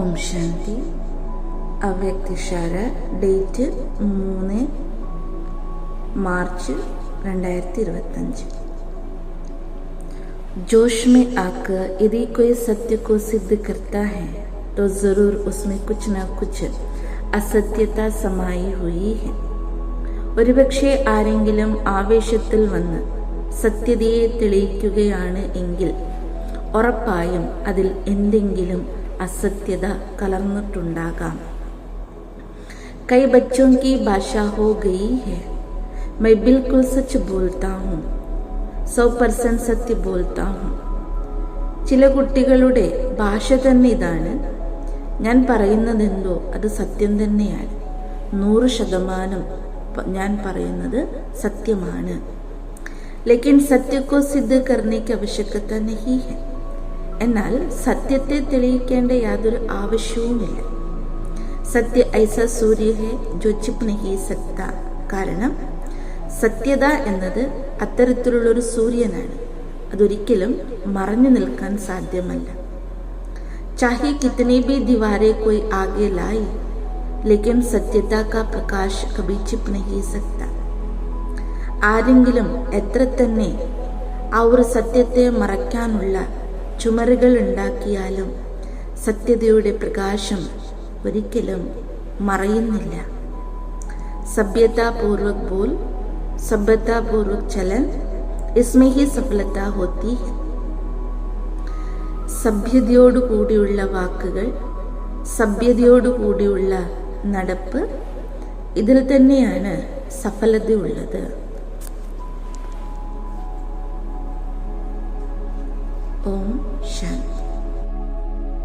Om Shanti അവ്യക്തിഷാര date മൂന്ന് March രണ്ടായിരത്തി ഇരുപത്തഞ്ച് जोश में आकर यदि कोई सत्य को सिद्ध करता है तो जरूर उसमें कुछ न कुछ അസത്യത സമായി ഹുയി ഹെ ഒരുപക്ഷെ ആരെങ്കിലും ആവേശത്തിൽ വന്ന് സത്യതയെ തെളിയിക്കുകയാണ് എങ്കിൽ ഉറപ്പായും അതിൽ എന്തെങ്കിലും അസത്യത കലർന്നിട്ടുണ്ടാകാം. കൈ ബച്ചോം കി ഭാഷ ഹോ ഗയി ഹെ. മൈ ബിൽക്കുൽ സച്ച് ബോൾത്താ ഹും. സൗ പെർസെന്റ് സത്യ ബോൾത്താ ഹും. ചില കുട്ടികളുടെ ഭാഷ തന്നെ ഇതാണ്. ഞാൻ പറയുന്നതെന്തോ അത് സത്യം തന്നെയാണ്. നൂറ് ശതമാനം ഞാൻ പറയുന്നത് സത്യമാണ്. ലേക്കിൻ സത്യക്കോ സിദ്ധ കർണിക്ക് ആവശ്യകത നഹി ഹെ. എന്നാൽ സത്യത്തെ തെളിയിക്കേണ്ട യാതൊരു ആവശ്യവുമില്ല. സത്യ ഐസ സൂര്യ ഹെ സത്ത കാരണം സത്യത എന്നത് അത്തരത്തിലുള്ളൊരു സൂര്യനാണ്. അതൊരിക്കലും മറഞ്ഞു നിൽക്കാൻ സാധ്യമല്ല. ചാഹി കിത്തനെ ബി ദിവാരെ കൊയ് ആകെ ലായി ലേക്കിൻ സത്യത കാ പ്രകാശ് കബി സത്ത ആരെങ്കിലും എത്ര തന്നെ ആ ഒരു സത്യത്തെ മറയ്ക്കാനുള്ള ചുമരുകൾ ഉണ്ടാക്കിയാലും സത്യതയുടെ പ്രകാശം ഒരിക്കലും മറയുന്നില്ല सभ्यतापूर्वक बोल सभ्यतापूर्वक चलन इसमें ही सफलता होती है സഭ്യതയോടുകൂടിയുള്ള വാക്കുകൾ സഭ്യതയോടുകൂടിയുള്ള നടപ്പ് ഇതിൽ തന്നെയാണ് സഫലതയുള്ളത് 红闪